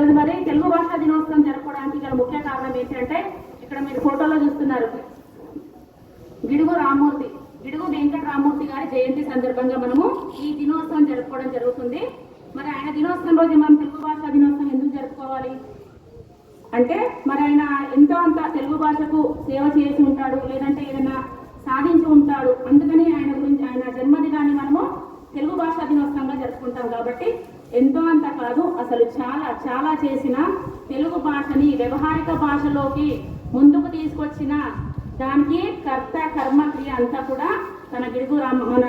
ఈరోజు మరి తెలుగు భాషా దినోత్సవం జరుపుకోవడానికి గల ముఖ్య కారణం ఏంటంటే ఇక్కడ మీరు ఫోటోలో చూస్తున్నారు. గిడుగు రామూర్తి గిడుగు వెంకట రామూర్తి గారి జయంతి సందర్భంగా మనము ఈ దినోత్సవం జరుపుకోవడం జరుగుతుంది. మరి ఆయన దినోత్సవం రోజు మనం తెలుగు భాషా దినోత్సవం ఎందుకు జరుపుకోవాలి? అంటే మరి ఆయన ఎంతో అంత తెలుగు భాషకు సేవ చేసి ఉంటాడు లేదంటే ఏదైనా సాధించి ఉంటాడు. అందుకని ఆయన గురించి ఆయన జన్మదినాన్ని మనము తెలుగు భాషా దినోత్సవంగా జరుపుకుంటాం కాబట్టి ఎంతో అంత కాదు అసలు చాలా చాలా చేసిన తెలుగు భాషని వ్యవహారిక భాషలోకి ముందుకు తీసుకొచ్చిన దానికి కర్త కర్మ క్రియ అంతా కూడా తన గిడుగు రామ మన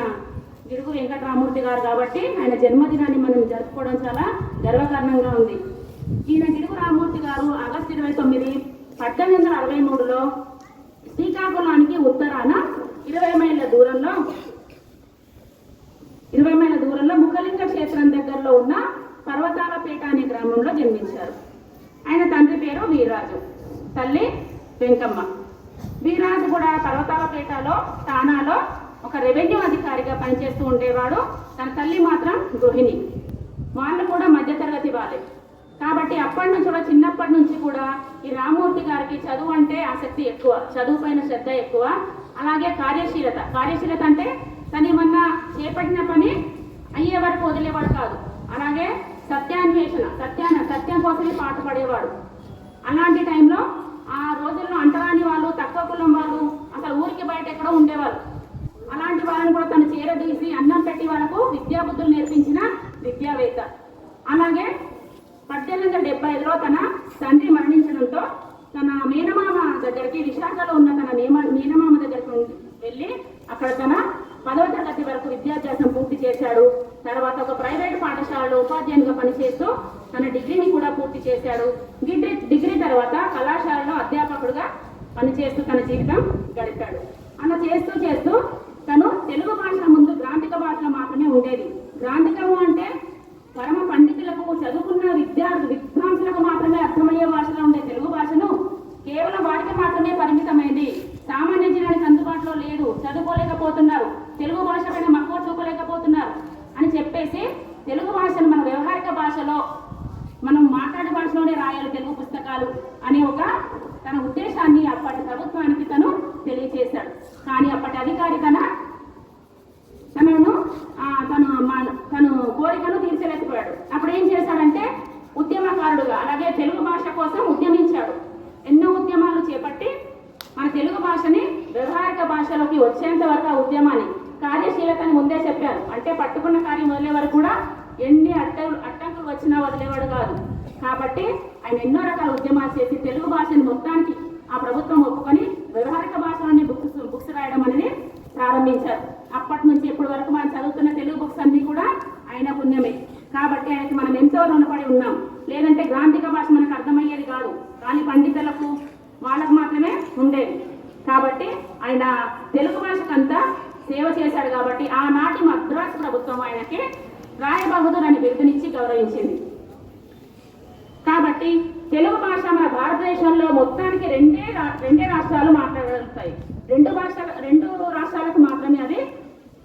గిడుగు వెంకటరామూర్తి గారు కాబట్టి ఆయన జన్మదినాన్ని మనం జరుపుకోవడం చాలా గర్వకారణంగా ఉంది. ఈయన గిడుగు రామూర్తి గారు ఆగస్టు ఇరవై తొమ్మిది పద్దెనిమిది వందల అరవై మూడులో శ్రీకాకుళానికి ఉత్తరాన ఇరవై మైళ్ళ దూరంలో దూరంలో ముఖలింగ క్షేత్రం దగ్గరలో ఉన్న పర్వతాలపేట అనే గ్రామంలో జన్మించారు. ఆయన తండ్రి పేరు వీరరాజు తల్లి వెంకమ్మ. వీరరాజు కూడా పర్వతాలపేటలో తానాలో ఒక రెవెన్యూ అధికారిగా పనిచేస్తూ ఉండేవాడు. తన తల్లి మాత్రం గృహిణి. వాళ్ళు కూడా మధ్యతరగతి వాళ్ళే. కాబట్టి అప్పటి నుంచి కూడా చిన్నప్పటి నుంచి కూడా ఈ రామూర్తి గారికి చదువు అంటే ఆసక్తి ఎక్కువ చదువు పైన శ్రద్ధ ఎక్కువ. అలాగే కార్యశీలత. కార్యశీలత అంటే తను ఏమన్నా చేపట్టిన పని అయ్యే వదిలేవాడు కాదు. అలాగే సత్యాన్వేషణ సత్యాన సత్యం కోసమే పాటుపడేవాడు అలాంటి టైంలో ఆ రోజుల్లో అంటరాని వాళ్ళు తక్కువ కులం వాళ్ళు అసలు ఊరికి బయట ఎక్కడో ఉండేవాళ్ళు అలాంటి వాళ్ళని కూడా తను చేరదీసి అన్నం పెట్టి వాళ్ళకు విద్యాబుద్ధులు నేర్పించిన విద్యావేత్త. అలాగే పద్దెనిమిది వందల డెబ్బై ఐదులో తన తండ్రి మరణించడంతో తన మేనమామ దగ్గరికి విశాఖలో ఉన్న తన నేమ మేనమామ దగ్గరికి వెళ్ళి అక్కడ తన పదవ తరగతి వరకు విద్యాభ్యాసం పూర్తి చేశాడు. తర్వాత ఒక ప్రైవేట్ పాఠశాలలో ఉపాధ్యాయునిగా పనిచేస్తూ తన డిగ్రీని కూడా పూర్తి చేశాడు. డిగ్రీ డిగ్రీ తర్వాత కళాశాలలో అధ్యాపకుడుగా పనిచేస్తూ తన జీవితం గడిపాడు. అలా చేస్తూ చేస్తూ తను తెలుగు భాష ముందు గ్రాంధిక భాష మాత్రమే ఉండేది. గ్రాంధికము అంటే పరమ పండితులకు చదువుకున్న విద్యార్థి విద్వాంసులకు మాత్రమే అర్థమయ్యే భాషలో ఉండే తెలుగు భాషను కేవలం వారికి మాత్రమే పరిమితమైంది. సామాన్య జనానికి అందుబాటులో లేదు. చదువుకోలేకపోతున్నారు తెలుగు భాష పైన మక్కువ చూపలేకపోతున్నారు అని చెప్పేసి తెలుగు భాషను మన వ్యవహారిక భాషలో మనం మాట్లాడే భాషలోనే రాయాలి తెలుగు పుస్తకాలు అనే ఒక తన ఉద్దేశాన్ని అప్పటి ప్రభుత్వానికి తను తెలియజేశాడు కానీ అప్పటి అధికారి తన తనను తను తను కోరికను తీర్చలేకపోయాడు. అప్పుడు ఏం చేశాడంటే ఉద్యమకారుడుగా అలాగే తెలుగు భాష కోసం ఉద్యమించాడు. ఎన్నో ఉద్యమాలు చేపట్టి మన తెలుగు భాషని వ్యవహారిక భాషలోకి వచ్చేంత వరకు ఆ ఉద్యమాన్ని కార్యశీలతని ముందే చెప్పారు. అంటే పట్టుకున్న కార్యం వదిలే వరకు కూడా ఎన్ని వచ్చినా వదిలేవాడు కాదు. కాబట్టి ఆయన ఎన్నో రకాల ఉద్యమాలు చేసి తెలుగు భాషని మొత్తానికి ఆ ప్రభుత్వం ఒప్పుకొని వ్యవహారిక భాషలోనే బుక్స్ బుక్స్ రాయడం అనేది ప్రారంభించారు. అప్పటి నుంచి ఇప్పటి వరకు మనం చదువుతున్న తెలుగు బుక్స్ అన్నీ కూడా ఆయన పుణ్యమే. కాబట్టి ఆయనకి మనం ఎంతో రుణపడి ఉన్నాం. లేదంటే గ్రాంధిక భాష మనకు అర్థమయ్యేది కాదు. కానీ పండితులకు వాళ్ళకు మాత్రమే ఉండేది. కాబట్టి ఆయన తెలుగు భాషకంతా సేవ చేశాడు కాబట్టి ఆనాటి మద్రాసు ప్రభుత్వం ఆయనకి రాయ బహదూర్ అని బిరుదునిచ్చి గౌరవించింది. కాబట్టి తెలుగు భాష మన భారతదేశంలో మొత్తానికి రెండే రా- రెండే రాష్ట్రాలు మాట్లాడగలుగుతాయి. రెండు భాష రెండు రాష్ట్రాలకు మాత్రమే అది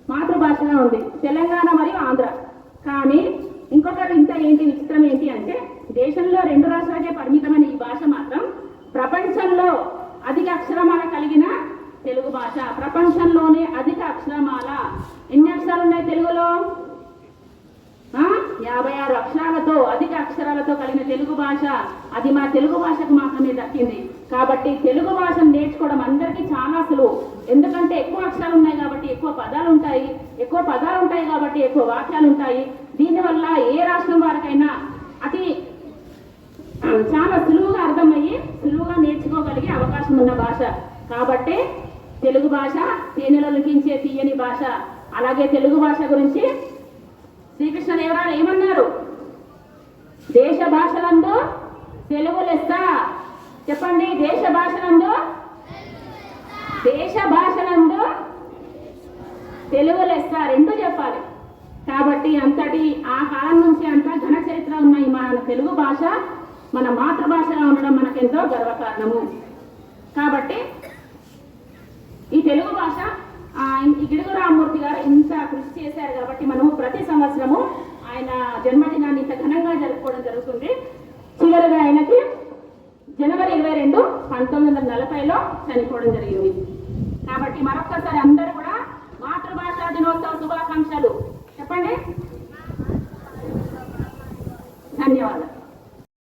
మాతృభాషగా ఉంది తెలంగాణ మరియు ఆంధ్ర కానీ ఇంకొకటి ఇంత ఏంటి విచిత్రం ఏంటి అంటే దేశంలో రెండు రాష్ట్రాలకే పరిమితమైన ఈ భాష మాత్రం ప్రపంచంలో అధిక అక్షరమాల కలిగిన తెలుగు భాష ప్రపంచంలోనే అధిక అక్షరమాల ఎన్ని అక్షరాలు ఉన్నాయి తెలుగులో ఆ? యాభై ఆరు అక్షరాలతో అధిక అక్షరాలతో కలిగిన తెలుగు భాష అది మన తెలుగు భాషకు మాత్రమే దక్కింది. కాబట్టి తెలుగు భాషను నేర్చుకోవడం అందరికీ చాలా సులువు. ఎందుకంటే ఎక్కువ అక్షరాలు ఉన్నాయి కాబట్టి ఎక్కువ పదాలు ఉంటాయి ఎక్కువ పదాలు ఉంటాయి కాబట్టి ఎక్కువ వాక్యాలు ఉంటాయి దీనివల్ల ఏ రాష్ట్రం వారికైనా అతి చాలా సులువుగా అర్థమయ్యి సులువుగా నేర్చుకోగలిగే అవకాశం ఉన్న భాష. కాబట్టి తెలుగు భాష తేనెలో లిఖించే తీయని భాష. అలాగే తెలుగు భాష గురించి శ్రీకృష్ణదేవరాయలు ఏమన్నారు? దేశ భాషలందు తెలుగు లెస్స. చెప్పండి దేశ భాషలందు? దేశ భాషలందు తెలుగు లెస్స. రెండు చెప్పాలి. కాబట్టి అంతటి ఆ కాలం నుంచి అంత ఘన చరిత్ర ఉన్నాయి మన తెలుగు భాష మన మాతృభాషగా ఉండడం మనకెంతో గర్వకారణము. కాబట్టి ఈ తెలుగు భాష ఆ, గిడుగు రామ్మూర్తి గారు ఇంత కృషి చేశారు కాబట్టి మనము ప్రతి సంవత్సరము ఆయన జన్మదినాన్ని ఇంత ఘనంగా జరుపుకోవడం జరుగుతుంది. చివరిగా ఆయనకి జనవరి ఇరవై రెండు పంతొమ్మిది వందల నలభైలో చనిపోవడం జరిగింది. కాబట్టి మరొక్కసారి అందరూ కూడా మాతృభాషా దినోత్సవ శుభాకాంక్షలు.